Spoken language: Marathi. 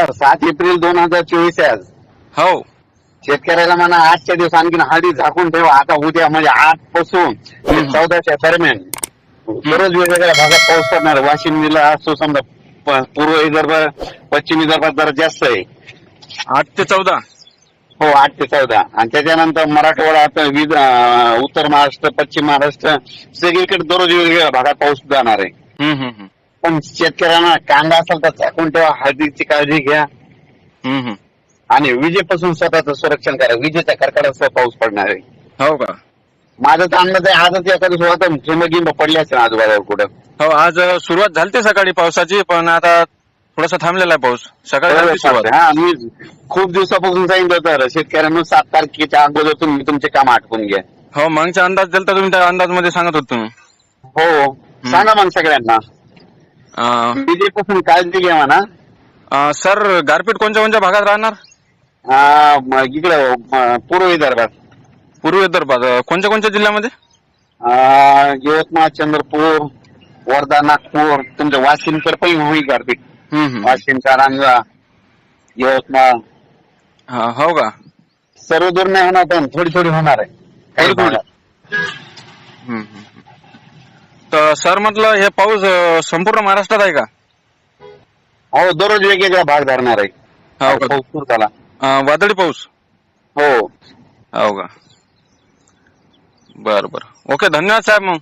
सर सात एप्रिल दोन हजार चोवीस आज. हो. शेतकऱ्याला म्हणा आजच्या दिवस आणखीन हळदी झाकून ठेवा. आता उद्या म्हणजे आठपासून ते. चौदाच्या दरम्यान. दररोज वेगवेगळ्या भागात पाऊस पडणार. वाशिम जिल्हा असतो समजा प- पूर्व विदर्भ पश्चिम विदर्भात जरा जास्त आहे. आठ ते चौदा. हो आठ ते चौदा. आणि त्याच्यानंतर मराठवाडा आता विद- अं, उत्तर महाराष्ट्र पश्चिम महाराष्ट्र सगळीकडे दररोज वेगवेगळ्या भागात पाऊस जाणार आहे. हम्म, हम्म, हम्म. पण शेतकऱ्यांना कांदा असेल तर झाकून ठेवा हळदीची काळजी घ्या. हम्म, हम्म. आणि विजेपासून स्वतःचं संरक्षण करा. विजेच्या कडकडाचा पाऊस पडणार आहे. हो का? माझं तर अंदाज आहे आजच एखादी स्वतः गिंब पडले असेल आजूबाजूला कुठं. हो आज अ, सुरुवात झाली सकाळी पावसाची पण आता थोडासा थांबलेला आहे पाऊस. सकाळी झाली सुरुवात. हा मी खूप दिवसापासून सांगितलं तर शेतकऱ्यांना सात तारखेच्या अगोदर तुम्ही तुमचे काम आटकून घ्या. हो मागचा अंदाज दिलता तुम्ही त्या अंदाजमध्ये सांगत होत तुम्ही. हो सांगा मग सगळ्यांना. अ, विजेपासून काळजी घ्या म्हणा. अ, सर गारपीट कोणत्या कोणत्या भागात राहणार? म- इकडं म- पूर्व विदर्भात. पूर्व विदर्भात. अ, कोणत्या कोणत्या जिल्ह्यामध्ये? यवतमाळ चंद्रपूर वर्धा नागपूर तुमच्या वाशिमकडे पण होईल गारपीट. हम्म, हम्म. वाशिम कारंजा यवतमाळ. हा, हो का? सर्व दूर नाही होणार पण थोडी थोडी होणार आहे. काही थोडी थोडी. भागात. सर म्हटलं हे पाऊस अ, संपूर्ण महाराष्ट्रात आहे का? हो दररोज वेगवेगळा भाग धरणार आहे. हो का? पाऊस सुरू झाला. अ, वादळी पाऊस? हो. हो का? बर बर. ओके धन्यवाद साहेब मग.